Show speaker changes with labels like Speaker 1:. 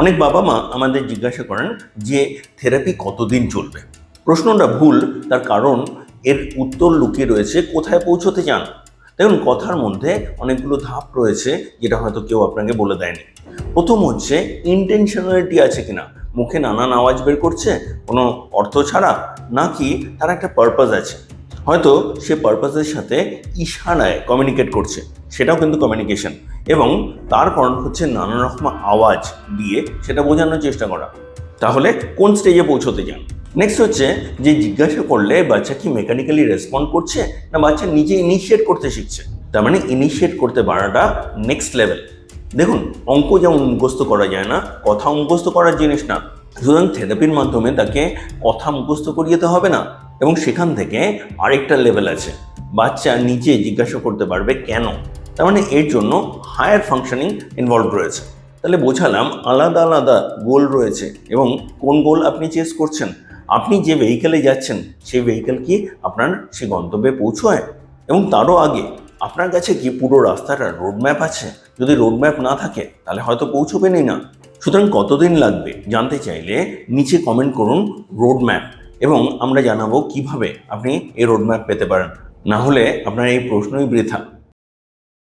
Speaker 1: অনেক বাবা মা আমাদের জিজ্ঞাসা করেন যে থেরাপি কতদিন চলবে? প্রশ্নটা ভুল, তার কারণ এর উত্তর লুকিয়ে রয়েছে, কোথায় পৌঁছতে চান? দেখুন, কথার মধ্যে অনেকগুলো ধাপ রয়েছে, যেটা হয়তো কেউ আপনাকে বলে দেয়নি। প্রথম হচ্ছে ইন্টেনশনালিটি আছে কিনা? মুখে নানান আওয়াজ বের করছে? কোনো অর্থ ছাড়া? নাকি তার একটা পারপাস আছে? হয়তো সে পারপাসের সাথে ইশারায় কমিউনিকেট করছে। সেটাও কিন্তু কমিউনিকেশন এবং তার কারণ হচ্ছে নানা রকম আওয়াজ দিয়ে সেটা বোঝানোর চেষ্টা করা। তাহলে কোন স্টেজে পৌঁছতে যান? নেক্সট হচ্ছে যে জিজ্ঞাসা করলে বাচ্চা কি মেকানিক্যালি রেসপন্ড করছে না বাচ্চা নিজে ইনিশিয়েট করতে শিখছে? তার মানে ইনিশিয়েট করতে পারাটা নেক্সট লেভেল দেখুন, অঙ্ক যেমন মুখস্থ করা যায় না, কথা মুখস্থ করার জিনিস না। সুতরাং থেরাপির মাধ্যমে তাকে কথা মুখস্থ করিয়েতে হবে না। এবং সেখান থেকে আরেকটা লেভেল আছে। বাচ্চা নিজে জিজ্ঞাসা করতে পারবে কেন? তার মানে এর জন্য হায়ার ফাংশনিং ইনভলভ রয়েছে। তাহলে বোঝালাম আলাদা আলাদা গোল রয়েছে এবং কোন গোল আপনি চেস করছেন? আপনি যে ভেহিকেলে যাচ্ছেন, সেই ভেহিকেল কি আপনার সে গন্তব্যে পৌঁছয়? এবং তারও আগে আপনার কাছে কি পুরো রাস্তাটার রোড ম্যাপ আছে? যদি রোড ম্যাপ না থাকে, তাহলে হয়তো পৌঁছবেনই না। সুতরাং কতদিন লাগবে? জানতে চাইলে নিচে কমেন্ট করুন রোড ম্যাপ এবং আমরা জানাব কীভাবে আপনি এই রোডম্যাপ পেতে পারেন। না হলে আপনার এই প্রশ্নই বৃথা।